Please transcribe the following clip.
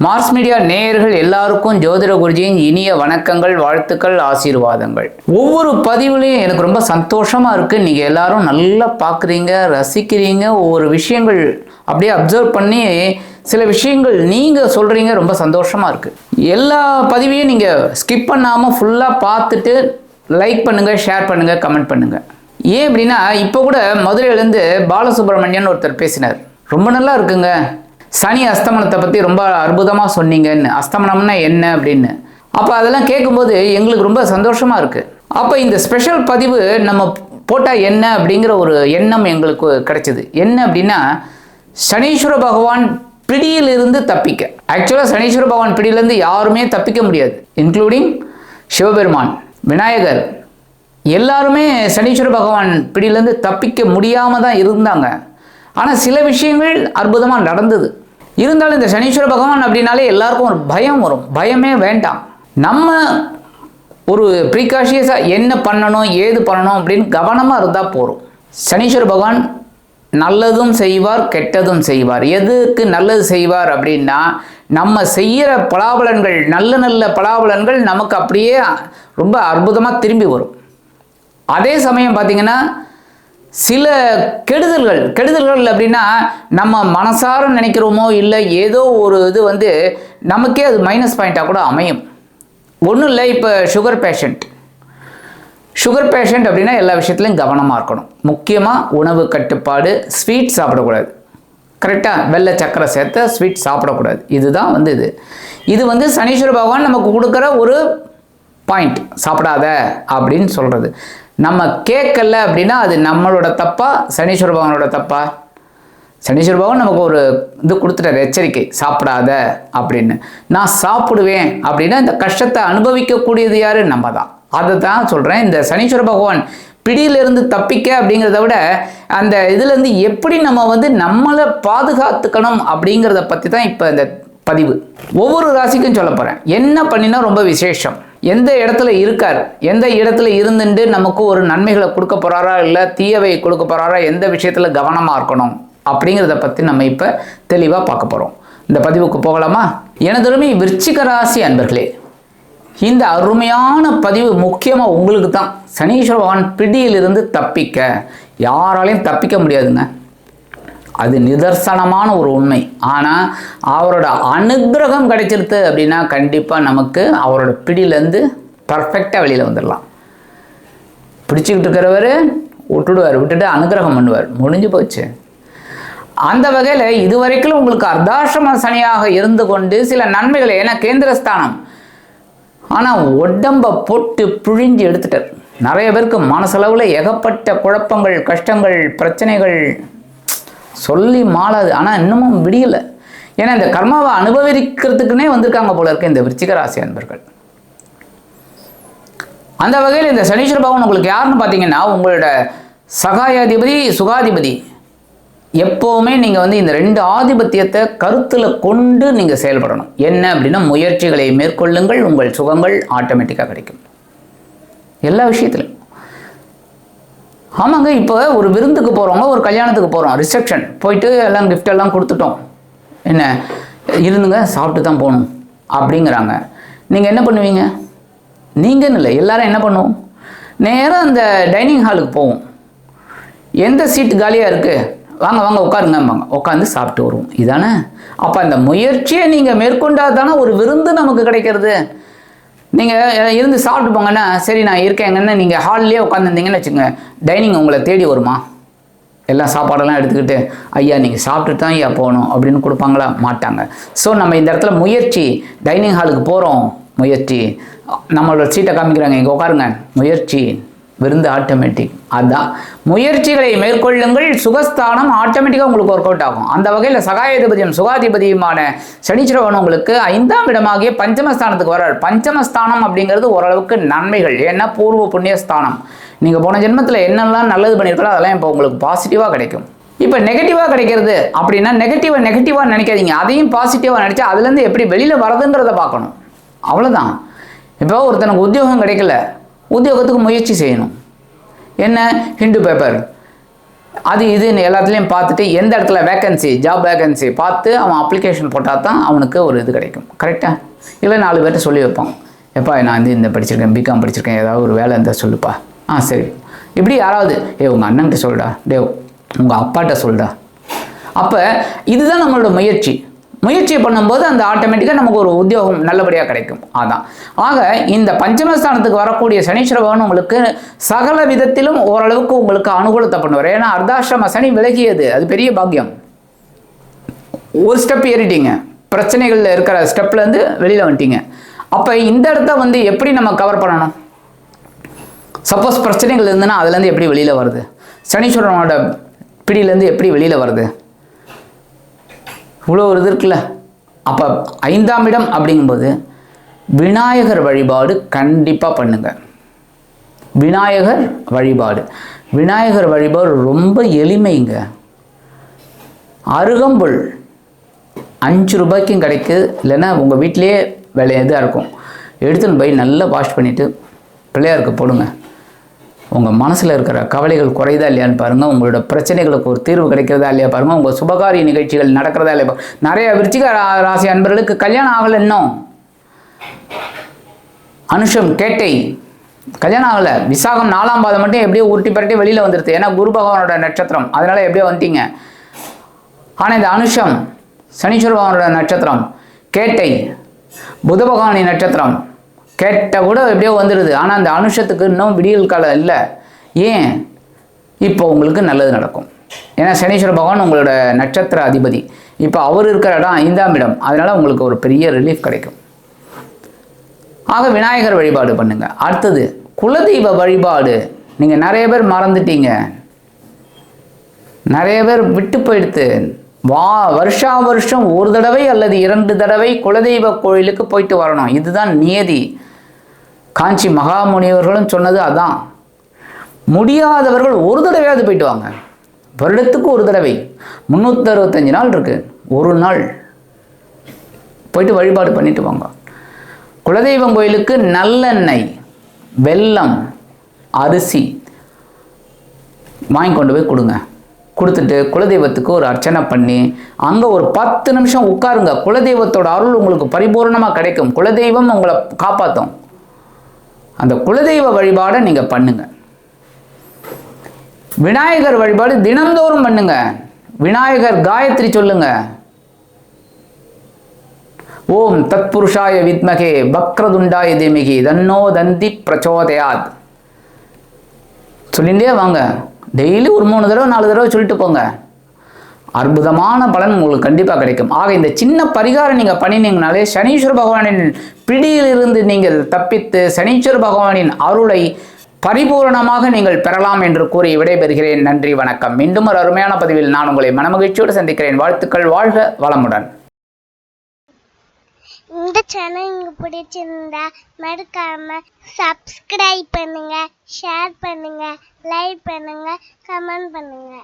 Mars media நேயர்கள் எல்லாருக்கும் ஜோதிட குருஜியின் இனிய வணக்கங்கள் வாழ்த்துக்கள் ஆசீர்வாதங்கள். ஒவ்வொரு பதிவுலையும் எனக்கு ரொம்ப சந்தோஷமா இருக்கு. நீங்க எல்லாரும் நல்லா பார்க்குறீங்க ரசிக்கிறீங்க. ஒவ்வொரு விஷயங்கள் அப்படியே அப்சர்வ் பண்ணி சில விஷயங்கள் நீங்க சொல்றீங்க ரொம்ப சந்தோஷமா இருக்கு. எல்லா பதிவையும் நீங்க ஸ்கிப் பண்ணாம ஃபுல்லா பார்த்துட்டு லைக் பண்ணுங்க ஷேர் பண்ணுங்க கமெண்ட் பண்ணுங்க. ஏன் அப்படின்னா இப்போ கூட மதுரையிலேருந்து பாலசுப்ரமணியன் ஒருத்தர் பேசினார். ரொம்ப நல்லா இருக்குங்க. சனி அஸ்தமனத்தை பற்றி ரொம்ப அற்புதமாக சொன்னீங்கன்னு. அஸ்தமனம்னா என்ன அப்படின்னு. அப்போ அதெல்லாம் கேட்கும்போது எங்களுக்கு ரொம்ப சந்தோஷமாக இருக்குது அப்போ இந்த ஸ்பெஷல் பதிவு நம்ம போட்டால் என்ன அப்படிங்கிற ஒரு எண்ணம் எங்களுக்கு கிடைச்சிது. என்ன அப்படின்னா சனீஸ்வர பகவான் பிடியிலிருந்து தப்பிக்க. ஆக்சுவலாக சனீஸ்வர பகவான் பிடியிலேருந்து யாருமே தப்பிக்க முடியாது. இன்க்ளூடிங் சிவபெருமான் விநாயகர். எல்லாருமே சனீஸ்வர பகவான் பிடியிலேருந்து தப்பிக்க முடியாமல் தான் இருந்தாங்க. ஆனால் சில விஷயங்கள் அற்புதமாக நடந்தது. இருந்தாலும் இந்த சனீஸ்வர பகவான் அப்படின்னாலே எல்லாருக்கும் ஒரு பயம் வரும். பயமே வேண்டாம். நம்ம ஒரு ப்ரீகாஷியஸாக என்ன பண்ணணும் ஏது பண்ணணும் அப்படின்னு கவனமாக இருந்தால் போகிறோம் சனீஸ்வர பகவான் நல்லதும் செய்வார் கெட்டதும் செய்வார். எதுக்கு நல்லது செய்வார் அப்படின்னா நம்ம செய்கிற பலாபலன்கள் நல்ல நல்ல பலாபலன்கள் நமக்கு அப்படியே ரொம்ப அற்புதமாக திரும்பி வரும். அதே சமயம் பார்த்திங்கன்னா சில கெடுதல்கள் கெடுதல்கள் அப்படின்னா நம்ம மனசார நினைக்கிறோமோ இல்லை ஏதோ ஒரு இது வந்து நமக்கே அது மைனஸ் பாயிண்ட்டாக கூட அமையும். ஒன்றும் இல்லை இப்போ சுகர் பேஷண்ட் சுகர் பேஷண்ட் அப்படின்னா எல்லா விஷயத்துலையும் கவனமாக இருக்கணும். முக்கியமாக உணவு கட்டுப்பாடு ஸ்வீட் சாப்பிடக்கூடாது. கரெக்டாக வெள்ளை சக்கரை சேர்த்த ஸ்வீட் சாப்பிடக்கூடாது. இதுதான் வந்து இது. இது வந்து சனீஸ்வர பகவான் நமக்கு கொடுக்குற ஒரு பாயிண்ட் சாப்பிடாத அப்படின்னு சொல்கிறது நம்ம கேட்கல அப்படின்னா அது நம்மளோட தப்பா சனீஸ்வர பகவானோட தப்பா? சனீஸ்வர பகவான் நமக்கு ஒரு இது கொடுத்துட்டார் எச்சரிக்கை. சாப்பிடாத அப்படின்னு. நான் சாப்பிடுவேன் அப்படின்னா இந்த கஷ்டத்தை அனுபவிக்கக்கூடியது யாரு? நம்ம தான் அதை தான் சொல்கிறேன் இந்த சனீஸ்வர பகவான் பிடியிலிருந்து தப்பிக்க அப்படிங்கிறத விட அந்த இதுலேருந்து எப்படி நம்ம வந்து நம்மளை பாதுகாத்துக்கணும் அப்படிங்கிறத பற்றி தான் இப்போ இந்த பதிவு. ஒவ்வொரு ராசிக்கும் சொல்ல போகிறேன் என்ன பண்ணினா ரொம்ப விசேஷம். எந்த இடத்துல இருக்கார் எந்த இடத்துல இருந்துட்டு நமக்கு ஒரு நன்மைகளை கொடுக்க போகிறாரா இல்லை தீயவை கொடுக்க போகிறாரா எந்த விஷயத்தில் கவனமாக இருக்கணும் அப்படிங்கிறத பற்றி நம்ம இப்போ தெளிவாக பார்க்க போகிறோம் இந்த பதிவுக்கு போகலாமா? எனதுமே விருச்சிக ராசி அன்பர்களே இந்த அருமையான பதிவு முக்கியமாக உங்களுக்கு தான் சனீஸ்வர பகவான் பிடியிலிருந்து தப்பிக்க யாராலையும் தப்பிக்க முடியாதுங்க. அது நிதர்சனமான ஒரு உண்மை. ஆனால் அவரோட அனுகிரகம் கிடைச்சிருது அப்படின்னா கண்டிப்பாக நமக்கு அவரோட பிடியிலேருந்து பர்ஃபெக்டாக வெளியில் வந்துடலாம் பிடிச்சிக்கிட்டு இருக்கிறவர் விட்டுடுவார். விட்டுட்டு அனுகிரகம் பண்ணுவார். முடிஞ்சு போச்சு. அந்த வகையில் இதுவரைக்கும் உங்களுக்கு அர்த்தாசிரம சனியாக இருந்து கொண்டு சில நன்மைகளை ஏன்னா கேந்திரஸ்தானம். ஆனால் உடம்பை போட்டு பிழிஞ்சு எடுத்துட்டார். நிறைய பேருக்கு மனசளவில் ஏகப்பட்ட குழப்பங்கள் கஷ்டங்கள் பிரச்சனைகள் சொல்லி மாளாது. ஆனால் இன்னமும் விடியலை. ஏன்னா இந்த கர்மாவை அனுபவிக்கிறதுக்குன்னே வந்திருக்காங்க போல இருக்க இந்த விருச்சிக ராசி அன்பர்கள். அந்த வகையில் இந்த சனீஸ்வர பகவான் உங்களுக்கு யாருன்னு பார்த்தீங்கன்னா உங்களோட சகாயாதிபதி சுகாதிபதி. எப்போவுமே நீங்கள் வந்து இந்த ரெண்டு ஆதிபத்தியத்தை கருத்தில் கொண்டு நீங்கள் செயல்படணும். என்ன அப்படின்னா முயற்சிகளை மேற்கொள்ளுங்கள் உங்கள் சுகங்கள் ஆட்டோமேட்டிக்காக கிடைக்கும். எல்லா விஷயத்துலையும் ஆமாங்க இப்போ ஒரு விருந்துக்கு போகிறவங்க ஒரு கல்யாணத்துக்கு போகிறோம் ரிசப்ஷன் போயிட்டு எல்லாம் கிஃப்ட் எல்லாம் கொடுத்துட்டோம். என்ன? இருந்துங்க சாப்பிட்டு தான் போகணும். அப்படிங்கிறாங்க. நீங்கள் என்ன பண்ணுவீங்க? நீங்கன்னு இல்லை எல்லாரும் என்ன பண்ணுவோம்? நேராக அந்த டைனிங் ஹாலுக்கு போவோம். எந்த சீட் காலியாக இருக்குது வாங்க வாங்க உட்காருங்கம்பாங்க. உட்காந்து சாப்பிட்டு வருவோம். இதானே? அப்போ அந்த முயற்சியை நீங்கள் மேற்கொண்டால் தானே ஒரு விருந்து நமக்கு கிடைக்கிறது. நீங்கள் இருந்து சாப்பிட்டு போங்கன்னா சரி நான் இருக்கேங்கன்னு நீங்கள் ஹால்லேயே உட்காந்துருந்தீங்கன்னு வச்சுங்க டைனிங் உங்களை தேடி வருமா? எல்லாம் சாப்பாடெல்லாம் எடுத்துக்கிட்டு ஐயா நீங்கள் சாப்பிட்டுட்டு தான் ஐயா போகணும் அப்படின்னு கொடுப்பாங்களா? மாட்டாங்க. ஸோ நம்ம இந்த இடத்துல முயற்சி டைனிங் ஹாலுக்கு போகிறோம் முயற்சி. நம்மளோட சீட்டை காமிக்கிறாங்க இங்கே உட்காருங்க. முயற்சி விருந்து ஆட்டோமேட்டிக் அதுதான் முயற்சிகளை மேற்கொள்ளுங்கள். சுகஸ்தானம் ஆட்டோமேட்டிக்காக உங்களுக்கு ஒர்க் அவுட் ஆகும். அந்த வகையில் சகாயாதிபதியும் சுகாதிபதியுமான சனிச்சிரவன் உங்களுக்கு ஐந்தாம் இடமாகிய பஞ்சமஸ்தானத்துக்கு வர்றார். பஞ்சமஸ்தானம் அப்படிங்கிறது ஓரளவுக்கு நன்மைகள். ஏன்னா பூர்வ புண்ணியஸ்தானம். நீங்கள் போன ஜென்மத்தில் என்னெல்லாம் நல்லது பண்ணியிருக்கோ அதெல்லாம் இப்போ உங்களுக்கு பாசிட்டிவாக கிடைக்கும். இப்போ நெகட்டிவாக கிடைக்கிறது அப்படின்னா நெகட்டிவாக நெகட்டிவாக நினைக்காதீங்க. அதையும் பாசிட்டிவாக நினச்சா அதுலேருந்து எப்படி வெளியில் வரதுங்கிறத பார்க்கணும். அவ்வளோதான் இப்போ ஒருத்தனுக்கு உத்தியோகம் கிடைக்கல. உத்தியோகத்துக்கு முயற்சி செய்யணும். என்ன? ஹிந்து பேப்பர் அது இதுன்னு எல்லாத்துலேயும் பார்த்துட்டு எந்த இடத்துல வேக்கன்சி ஜாப் வேக்கன்சி பார்த்து அவன் அப்ளிகேஷன் போட்டால் தான் அவனுக்கு ஒரு இது கிடைக்கும். கரெக்டாக இல்லை நாலு பேர்ட்ட சொல்லி வைப்பான். எப்பா நான் வந்து இந்த படிச்சிருக்கேன் பிகாம் படிச்சிருக்கேன் ஏதாவது ஒரு வேலை இருந்தால் சொல்லுப்பா. ஆ சரி. இப்படி யாராவது ஏ உங்கள் அண்ணன்கிட்ட சொல்டா டே உங்கள் அப்பாட்ட சொல்டா அப்போ இதுதான் நம்மளோட முயற்சி. முயற்சி பண்ணும்போது அந்த ஆட்டோமேட்டிக்காக நமக்கு ஒரு உத்தியோகம் நல்லபடியாக கிடைக்கும். அதான். ஆக இந்த பஞ்சமஸ்தானத்துக்கு வரக்கூடிய சனீஸ்வர பகவான் உங்களுக்கு சகல விதத்திலும் ஓரளவுக்கு உங்களுக்கு அனுகூலத்தை பண்ணுவார். ஏன்னா அர்த்தாசிரம சனி விலகியது. அது பெரிய பாக்கியம். ஒரு ஸ்டெப் ஏறிட்டீங்க. பிரச்சனைகளில் இருக்கிற ஸ்டெப்லேருந்து வெளியில் வந்துட்டீங்க. அப்போ இந்த இடத்த வந்து எப்படி நம்ம கவர் பண்ணணும்? சப்போஸ் பிரச்சனைகள் இருந்துன்னா அதுலேருந்து எப்படி வெளியில் வருது? சனீஸ்வரனோட பிடியிலேருந்து எப்படி வெளியில் வருது? இவ்வளோ ஒரு இது இருக்குல்ல? அப்போ ஐந்தாம் இடம் அப்படிங்கும்போது விநாயகர் வழிபாடு கண்டிப்பாக பண்ணுங்க. விநாயகர் வழிபாடு. விநாயகர் வழிபாடு ரொம்ப எளிமைங்க. அருகம்புல் அஞ்சு ரூபாய்க்கும் கிடைக்குது. இல்லைன்னா உங்கள் வீட்டிலேயே விலை இதாக இருக்கும். எடுத்துன்னு போய் நல்லா வாஷ் பண்ணிவிட்டு பிள்ளையாருக்கு போடுங்க. உங்கள் மனசில் இருக்கிற கவலைகள் குறையுதா இல்லையான்னு பாருங்கள் உங்களோட பிரச்சனைகளுக்கு ஒரு தீர்வு கிடைக்கிறதா இல்லையா பாருங்கள் உங்கள் சுபகாரிய நிகழ்ச்சிகள் நடக்கிறதா இல்லையா நிறைய விருச்சிக ராசி அன்பர்களுக்கு கல்யாணம் ஆகலை இன்னும். அனுஷம் கேட்டை. கல்யாணம் ஆகலை. விசாகம் நாலாம் பாதம் மட்டும் எப்படியோ உருட்டி பரட்டி வெளியில் வந்துடுது ஏன்னா குரு பகவானோட நட்சத்திரம். அதனால் எப்படியோ வந்துட்டீங்க ஆனால் இந்த அனுஷம் சனீஸ்வர பகவானோட நட்சத்திரம். கேட்டை புத பகவானின் நட்சத்திரம். கேட்டால் கூட எப்படியோ வந்துடுது ஆனால் அந்த அனுஷத்துக்கு இன்னும் விடியல் காலம் இல்லை. ஏன்? இப்போ உங்களுக்கு நல்லது நடக்கும். ஏன்னா சனீஸ்வர பகவான் உங்களோட நட்சத்திர அதிபதி. இப்போ அவர் இருக்கிற இடம் ஐந்தாம் இடம். அதனால் உங்களுக்கு ஒரு பெரிய ரிலீஃப் கிடைக்கும். ஆக விநாயகர் வழிபாடு பண்ணுங்க. அடுத்தது குலதெய்வ வழிபாடு. நீங்கள் நிறைய பேர் மறந்துட்டீங்க. நிறைய பேர் விட்டு போயிடுத்து. வா வருஷா வருஷம் ஒரு தடவை அல்லது இரண்டு தடவை குலதெய்வ கோயிலுக்கு போயிட்டு வரணும். இதுதான் நியதி. காஞ்சி மகாமுனிவர்களும் சொன்னது அதான். முடியாதவர்கள் ஒரு தடவையாவது போயிட்டு வாங்க. வருடத்துக்கு ஒரு தடவை. முந்நூற்றி அறுபத்தஞ்சு நாள் இருக்கு. ஒரு நாள். போயிட்டு வழிபாடு பண்ணிட்டு வாங்க. குலதெய்வம் கோயிலுக்கு நல்லெண்ணெய் வெல்லம் அரிசி வாங்கி கொண்டு போய் கொடுங்க. கொடுத்துட்டு குலதெய்வத்துக்கு ஒரு அர்ச்சனை பண்ணி அங்கே ஒரு பத்து நிமிஷம் உட்காருங்க. குலதெய்வத்தோட அருள் உங்களுக்கு பரிபூர்ணமாக கிடைக்கும். குலதெய்வம் உங்களை காப்பாற்றும் அந்த குலதெய்வ வழிபாடை நீங்கள் பண்ணுங்கள் விநாயகர் வழிபாடு தினந்தோறும் பண்ணுங்க. விநாயகர் காயத்ரி சொல்லுங்க. ஓம் தத்புருஷாய வித்மகே பக்ரதுண்டாய திமிகி தன்னோ தந்தி பிரச்சோதயாத். சொல்லிகிட்டே வாங்க. டெய்லி ஒரு மூணு தடவை நாலு தடவை சொல்லிட்டு போங்க. அற்புதமான பலன் உங்களுக்கு கண்டிப்பாக கிடைக்கும். ஆக இந்த சின்ன பரிகாரம் நீங்கள் பண்ணினீங்கனாலே சனீஸ்வர பகவானின் பிடியிலிருந்து நீங்கள் தப்பித்து சனீஸ்வர பகவானின் அருளை பரிபூரணமாக நீங்கள் பெறலாம் என்று கூறி விடைபெறுகிறேன். நன்றி வணக்கம். மீண்டும் ஒரு அருமையான பதிவில் நான் உங்களை மனமகிழ்ச்சியோடு சந்திக்கிறேன். வாழ்த்துக்கள் வாழ்க வளமுடன். இந்த சேனல் உங்களுக்கு பிடிச்சிருந்தா மறக்காம சப்ஸ்கிரைப் பண்ணுங்க ஷேர் பண்ணுங்க லைக் பண்ணுங்க கமெண்ட் பண்ணுங்க.